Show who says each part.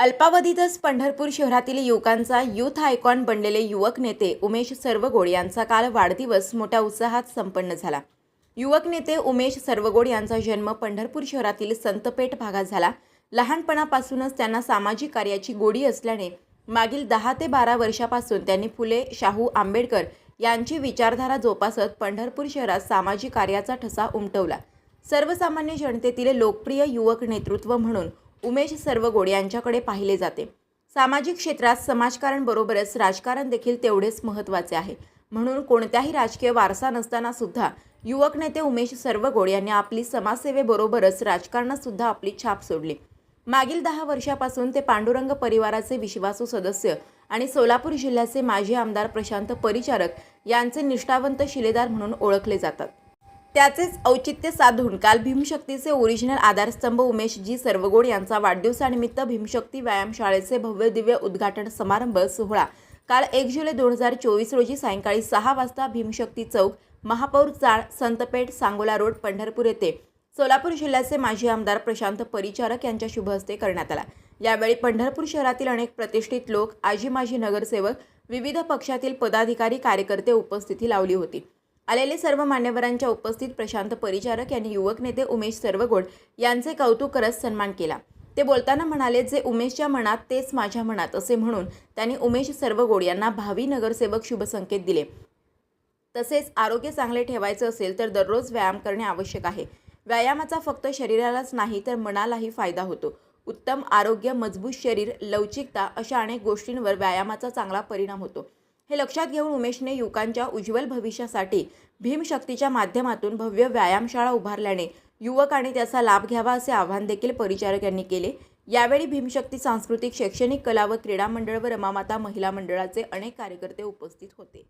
Speaker 1: अल्पावधीतच पंढरपूर शहरातील युवकांचा युथ आयकॉन बनलेले युवक नेते उमेश सर्वगोड यांचा काल वाढदिवस मोठ्या उत्साहात संपन्न झाला. युवक नेते उमेश सर्वगोड यांचा जन्म पंढरपूर शहरातील संतपेठ भागात झाला. लहानपणापासूनच त्यांना सामाजिक कार्याची गोडी असल्याने मागील दहा ते बारा वर्षापासून त्यांनी फुले शाहू आंबेडकर यांची विचारधारा जोपासत पंढरपूर शहरात सामाजिक कार्याचा ठसा उमटवला. सर्वसामान्य जनतेतील लोकप्रिय युवक नेतृत्व म्हणून उमेश सर्वगोड यांच्याकडे पाहिले जाते. सामाजिक क्षेत्रात समाजकारण बरोबरच राजकारण देखील तेवढेच महत्त्वाचे आहे. म्हणून कोणत्याही राजकीय वारसा नसताना सुद्धा युवक नेते उमेश सर्वगोड यांनी आपली समाजसेवेबरोबरच राजकारणात सुद्धा आपली छाप सोडली. मागील दहा वर्षापासून ते पांडुरंग परिवाराचे विश्वासू सदस्य आणि सोलापूर जिल्ह्याचे माजी आमदार प्रशांत परिचारक यांचे निष्ठावंत शिलेदार म्हणून ओळखले जातात. त्याचेच औचित्य साधून काल भीमशक्तीचे ओरिजिनल आधारस्तंभ उमेशजी सर्वगोड यांचा वाढदिवसानिमित्त भीमशक्ती व्यायामशाळेचे भव्य दिव्य उद्घाटन समारंभ सोहळा. काल एक जुलै दोन हजार चोवीस रोजी सायंकाळी सहा वाजता भीमशक्ती चौक महापौर चाळ संतपेठ सांगोला रोड पंढरपूर येथे सोलापूर जिल्ह्याचे माजी आमदार प्रशांत परिचारक यांच्या शुभ हस्ते करण्यात आला. यावेळी पंढरपूर शहरातील अनेक प्रतिष्ठित लोक आजी माजी नगरसेवक विविध पक्षातील पदाधिकारी कार्यकर्ते उपस्थिती लावली होती. आलेले सर्व मान्यवरांच्या उपस्थित प्रशांत परिचारक यांनी युवक नेते उमेश सर्वगोड यांचे कौतुक करत सन्मान केला. ते बोलताना म्हणाले जे उमेशच्या मनात तेच माझ्या मनात असे म्हणून त्यांनी उमेश सर्वगोड यांना भावी नगरसेवक शुभसंकेत दिले. तसेच आरोग्य चांगले ठेवायचे असेल तर दररोज व्यायाम करणे आवश्यक आहे. व्यायामाचा फक्त शरीरालाच नाही तर मनालाही फायदा होतो. उत्तम आरोग्य मजबूत शरीर लवचिकता अशा अनेक गोष्टींवर व्यायामाचा चांगला परिणाम होतो. हे लक्षात घेऊन उमेशने युवकांच्या उज्ज्वल भविष्यासाठी भीमशक्तीच्या माध्यमातून भव्य व्यायामशाळा उभारल्याने युवक आणि त्याचा लाभ घ्यावा असे आवाहन देखील परिचारक यांनी केले. यावेळी भीमशक्ती सांस्कृतिक शैक्षणिक कला व क्रीडा मंडळ व रमामाता महिला मंडळाचे अनेक कार्यकर्ते उपस्थित होते.